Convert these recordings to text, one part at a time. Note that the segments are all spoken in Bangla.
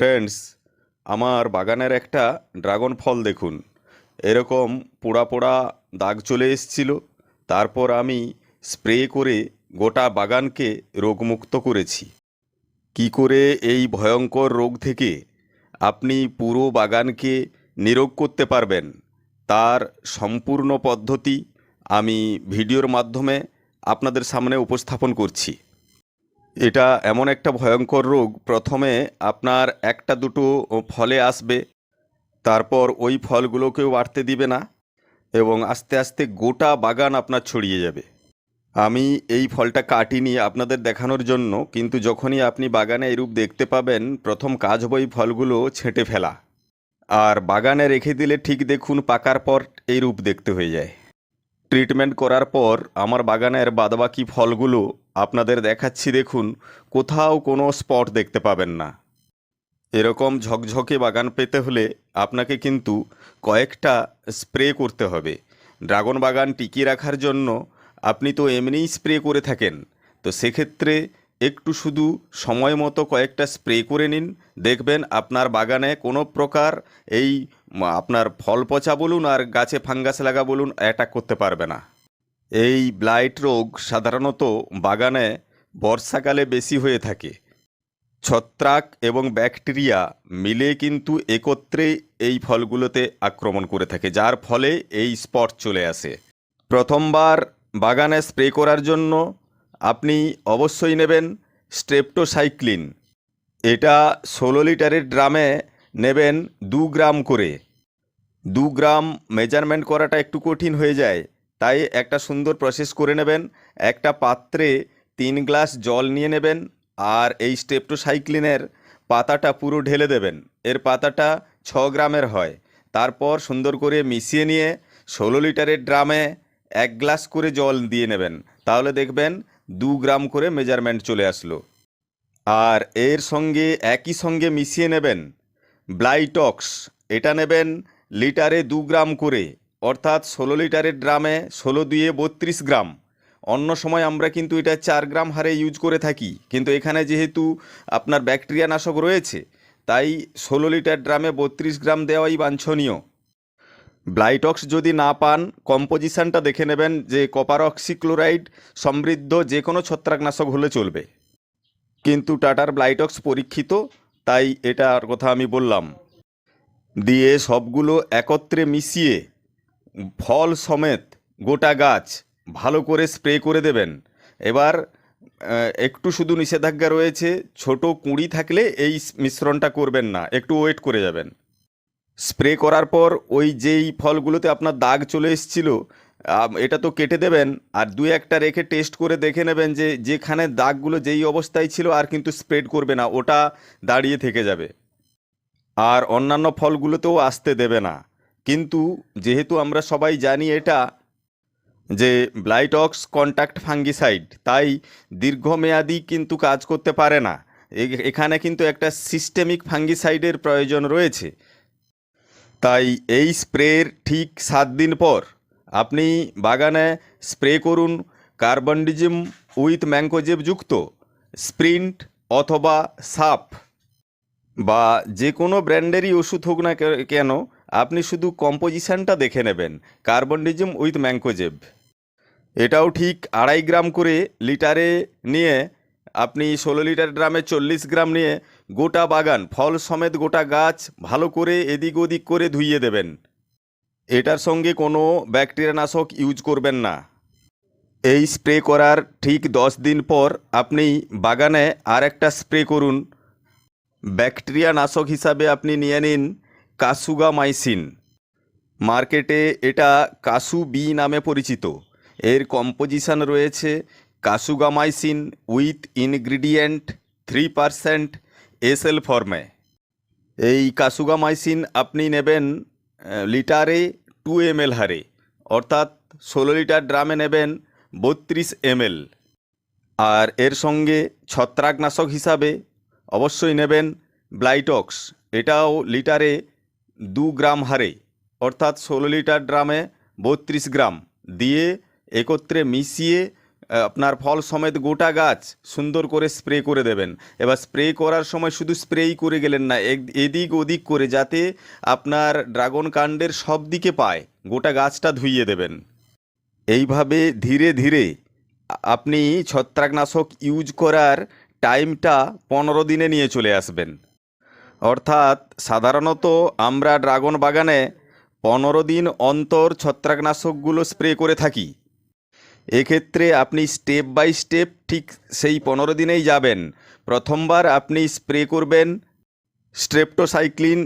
ফ্রেন্ডস আমার বাগানের একটা ড্রাগন ফল দেখুন। এরকম পোড়া পোড়া দাগ চলে এসছিল। তারপর আমি স্প্রে করে গোটা বাগানকে রোগমুক্ত করেছি। কি করে এই ভয়ঙ্কর রোগ থেকে আপনি পুরো বাগানকে নিরোগ করতে পারবেন, তার সম্পূর্ণ পদ্ধতি আমি ভিডিওর মাধ্যমে আপনাদের সামনে উপস্থাপন করছি। এটা এমন একটা ভয়ঙ্কর রোগ, প্রথমে আপনার একটা দুটো ফলে আসবে, তারপর ওই ফলগুলোকেও বাড়তে দিবে না এবং আস্তে আস্তে গোটা বাগান আপনার ছড়িয়ে যাবে। আমি এই ফলটা কাটিনি আপনাদের দেখানোর জন্য, কিন্তু যখনই আপনি বাগানে এই রূপ দেখতে পাবেন, প্রথম কাজ হবে এই ফলগুলো ছেঁটে ফেলা। আর বাগানে রেখে দিলে ঠিক দেখুন পাকার পর এই রূপ দেখতে হয়ে যায়। ট্রিটমেন্ট করার পর আমার বাগানের বাদবাকি ফলগুলো আপনাদের দেখাচ্ছি দেখুন, কোথাও কোনো স্পট দেখতে পাবেন না। এরকম ঝকঝকে বাগান পেতে হলে আপনাকে কিন্তু কয়েকটা স্প্রে করতে হবে। ড্রাগন বাগান টিকিয়ে রাখার জন্য আপনি তো এমনিই স্প্রে করে থাকেন। তো সেক্ষেত্রে একটু শুধু সময় মতো কয়েকটা স্প্রে করে নিন। দেখবেন আপনার বাগানে কোনো প্রকার এই, আপনার ফল পচা বলুন আর গাছে ফাঙ্গাস লাগা বলুন, অ্যাটাক করতে পারবে না। এই ব্লাইট রোগ সাধারণত বাগানে বর্ষাকালে বেশি হয়ে থাকে। ছত্রাক এবং ব্যাকটেরিয়া মিলে কিন্তু একত্রে এই ফলগুলোতে আক্রমণ করে থাকে, যার ফলে এই স্পট চলে আসে। প্রথমবার বাগানে স্প্রে করার জন্য আপনি অবশ্যই নেবেন স্ট্রেপ্টোসাইক্লিন। এটা ষোলো লিটারের ড্রামে নেবেন দু গ্রাম করে। দু গ্রাম মেজারমেন্ট করাটা একটু কঠিন হয়ে যায় তাই একটা সুন্দর প্রসেস করে নেবেন। একটা পাত্রে তিন গ্লাস জল নিয়ে নেবেন আর এই স্টেপটোসাইক্লিনের পাতাটা পুরো ঢেলে দেবেন। এর পাতাটা ছ গ্রামের হয়। তারপর সুন্দর করে মিশিয়ে নিয়ে ষোলো লিটারের ড্রামে এক গ্লাস করে জল দিয়ে নেবেন। তাহলে দেখবেন দু গ্রাম করে মেজারমেন্ট চলে আসলো। আর এর সঙ্গে একই সঙ্গে মিশিয়ে নেবেন ব্লাইটক্স এটা নেবেন লিটারে দু গ্রাম করে। অর্থাৎ ষোলো লিটারের ড্রামে ষোলো দুয়ে বত্রিশ গ্রাম। অন্য সময় আমরা কিন্তু এটা চার গ্রাম হারে ইউজ করে থাকি। কিন্তু এখানে যেহেতু আপনার ব্যাকটেরিয়া নাশক রয়েছে, তাই ষোলো লিটার ড্রামে বত্রিশ গ্রাম দেওয়াই বাঞ্ছনীয়। ব্লাইটক্স যদি না পান, কম্পোজিশানটা দেখে নেবেন যে কপার অক্সিক্লোরাইড সমৃদ্ধ যে কোনো ছত্রাকনাশক হলে চলবে। কিন্তু টাটার ব্লাইটক্স পরীক্ষিত, তাই এটার কথা আমি বললাম। দিয়ে সবগুলো একত্রে মিশিয়ে ফল সমেত গোটা গাছ ভালো করে স্প্রে করে দেবেন। এবার একটু শুধু নিষেধাজ্ঞা রয়েছে, ছোট কুঁড়ি থাকলে এই মিশ্রণটা করবেন না, একটু ওয়েট করে যাবেন। স্প্রে করার পর ওই যেই ফলগুলোতে আপনার দাগ চলে এসেছিল এটা তো কেটে দেবেন, আর দু একটা রেখে টেস্ট করে দেখে নেবেন যে যেখানে দাগগুলো যেই অবস্থায় ছিল আর কিন্তু স্প্রেড করবে না, ওটা দাঁড়িয়ে থেকে যাবে। আর অন্যান্য ফলগুলোতেও আসতে দেবে না। কিন্তু যেহেতু আমরা সবাই জানি এটা, যে ব্লাইটক্স কন্ট্যাক্ট ফাঙ্গিসাইড, তাই দীর্ঘমেয়াদি কিন্তু কাজ করতে পারে না। এখানে কিন্তু একটা সিস্টেমিক ফাঙ্গিসাইডের প্রয়োজন রয়েছে। তাই এই স্প্রের ঠিক সাত দিন পর আপনি বাগানে স্প্রে করুন কার্বনডিজিম উইথ যুক্ত, স্প্রিন্ট অথবা সাপ বা যে কোনো ব্র্যান্ডেরই ওষুধ হোক না কেন আপনি শুধু কম্পোজিশনটা দেখে নেবেন কার্বনডিজিম উইথ ম্যাঙ্কোজেব এটাও ঠিক আড়াই গ্রাম করে লিটারে নিয়ে, আপনি ষোলো লিটার ড্রামে চল্লিশ গ্রাম নিয়ে গোটা বাগান, ফল সমেত গোটা গাছ ভালো করে এদিক ওদিক করে ধুইয়ে দেবেন। এটার সঙ্গে কোনো ব্যাকটেরিয়া নাশক ইউজ করবেন না। এই স্প্রে করার ঠিক দশ দিন পর আপনি বাগানে আর একটা স্প্রে করুন। ব্যাকটেরিয়া নাশক হিসাবে আপনি নিয়ে নিন কাসুগামাইসিন। মার্কেটে এটা কাসু বি নামে পরিচিত। এর কম্পোজিশন রয়েছে kasugamycin with ingredient three percent SL ফর্মে। এই কাসুগামাইসিন আপনি নেবেন লিটারে টু এমএল হারে, অর্থাৎ ষোলো লিটার ড্রামে নেবেন বত্রিশ এমএল। আর এর সঙ্গে ছত্রাকনাশক হিসাবে অবশ্যই নেবেন ব্লাইটক্স। এটাও লিটারে দু গ্রাম হারে অর্থাৎ ষোলো লিটার ড্রামে বত্রিশ গ্রাম, দিয়ে একত্রে মিশিয়ে আপনার ফল সমেত গোটা গাছ সুন্দর করে স্প্রে করে দেবেন। এবার স্প্রে করার সময় শুধু স্প্রেই করে গেলেন না এদিক ওদিক করে যাতে আপনার ড্রাগন কাণ্ডের সব দিকে পায়, গোটা গাছটা ধুইয়ে দেবেন। এইভাবে ধীরে ধীরে আপনি ছত্রাকনাশক ইউজ করার টাইমটা পনেরো দিনে নিয়ে চলে আসবেন। অর্থাৎ সাধারণত আমরা ড্রাগন বাগানে পনেরো দিন অন্তর ছত্রাকনাশকগুলো স্প্রে করে থাকি। এক্ষেত্রে আপনি স্টেপ বাই স্টেপ ঠিক সেই পনেরো দিনেই যাবেন। প্রথমবার আপনি স্প্রে করবেন স্ট্রেপ্টোসাইক্লিন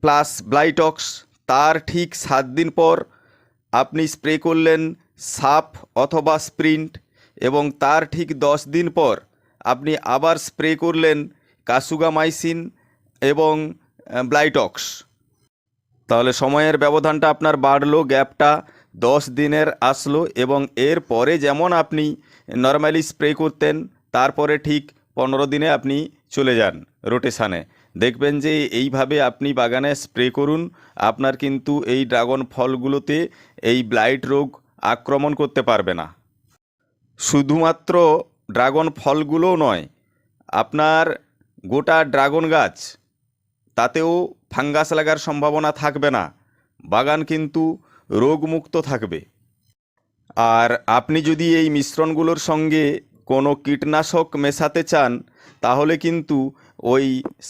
প্লাস ব্লাইটক্স। তার ঠিক সাত দিন পর আপনি স্প্রে করলেন সাপ অথবা স্প্রিন্ট এবং তার ঠিক দশ দিন পর আপনি আবার স্প্রে করলেন কাসুগামাইসিন এবং ব্লাইটক্স তাহলে সময়ের ব্যবধানটা আপনার বাড়লো, গ্যাপটা দশ দিনের আসলো এবং এর পরে যেমন আপনি নর্মালি স্প্রে করতেন, তারপরে ঠিক পনেরো দিনে আপনি চলে যান রোটেশানে দেখবেন যে এইভাবে আপনি বাগানে স্প্রে করুন, আপনার কিন্তু এই ড্রাগন ফলগুলোতে এই ব্লাইট রোগ আক্রমণ করতে পারবে না। শুধুমাত্র ড্রাগন ফলগুলো নয়, আপনার গোটা ড্রাগন গাছ তাতেও ফাঙ্গাস লাগার সম্ভাবনা থাকবে না। বাগান কিন্তু রোগমুক্ত থাকবে। আর আপনি যদি এই মিশ্রণগুলোর সঙ্গে কোনো কীটনাশক মেশাতে চান, তাহলে কিন্তু ওই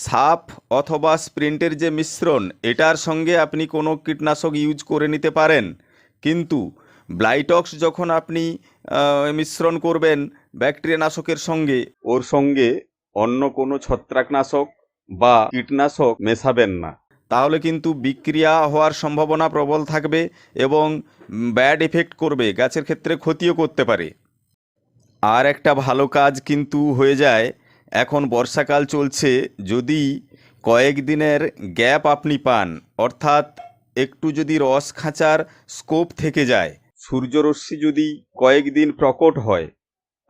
সাপ অথবা স্প্রিন্টের যে মিশ্রণ, এটার সঙ্গে আপনি কোনো কীটনাশক ইউজ করে নিতে পারেন। কিন্তু ব্লাইটক্স যখন আপনি মিশ্রণ করবেন ব্যাকটেরিয়া নাশকের সঙ্গে, ওর সঙ্গে অন্য কোনো ছত্রাকনাশক বা কীটনাশক মেশাবেন না। তাহলে কিন্তু বিক্রিয়া হওয়ার সম্ভাবনা প্রবল থাকবে এবং ব্যাড এফেক্ট করবে, গাছের ক্ষেত্রে ক্ষতিও করতে পারে। আর একটা ভালো কাজ কিন্তু হয়ে যায়, এখন বর্ষাকাল চলছে, যদি কয়েকদিনের গ্যাপ আপনি পান, অর্থাৎ একটু যদি রস খাঁচার স্কোপ থেকে যায়, সূর্যরশ্মি যদি কয়েকদিন প্রকট হয়,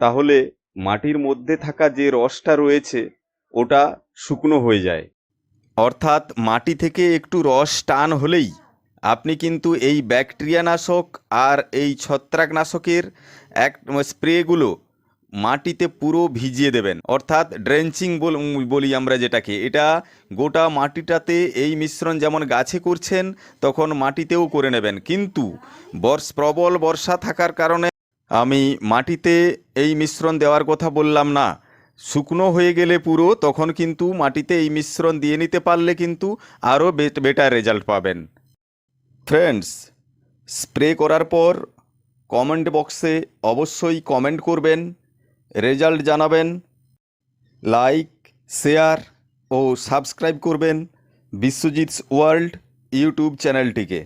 তাহলে মাটির মধ্যে থাকা যে রসটা রয়েছে, ওটা শুকনো হয়ে যায়। অর্থাৎ মাটি থেকে একটু রস টান হলেই আপনি কিন্তু এই ব্যাকটেরিয়া নাশক আর এই ছত্রাকনাশকের এক স্প্রেগুলো মাটিতে পুরো ভিজিয়ে দেবেন। অর্থাৎ ড্রেঞ্চিং বলি আমরা যেটাকে। এটা গোটা মাটিটাতে এই মিশ্রণ যেমন গাছে করছেন, তখন মাটিতেও করে নেবেন। কিন্তু বর্ষ, প্রবল বর্ষা থাকার কারণে আমি মাটিতে এই মিশ্রণ দেওয়ার কথা বললাম না। শুকনো হয়ে গেলে পুরো, তখন কিন্তু মাটিতে এই মিশ্রণ দিয়ে নিতে পারলে কিন্তু আরও বেটার রেজাল্ট পাবেন। ফ্রেন্ডস স্প্রে করার পর কমেন্ট বক্সে অবশ্যই কমেন্ট করবেন রেজাল্ট জানাবেন লাইক শেয়ার ও সাবস্ক্রাইব করবেন বিশ্বজিৎস ওয়ার্ল্ড ইউটিউব চ্যানেলটিকে।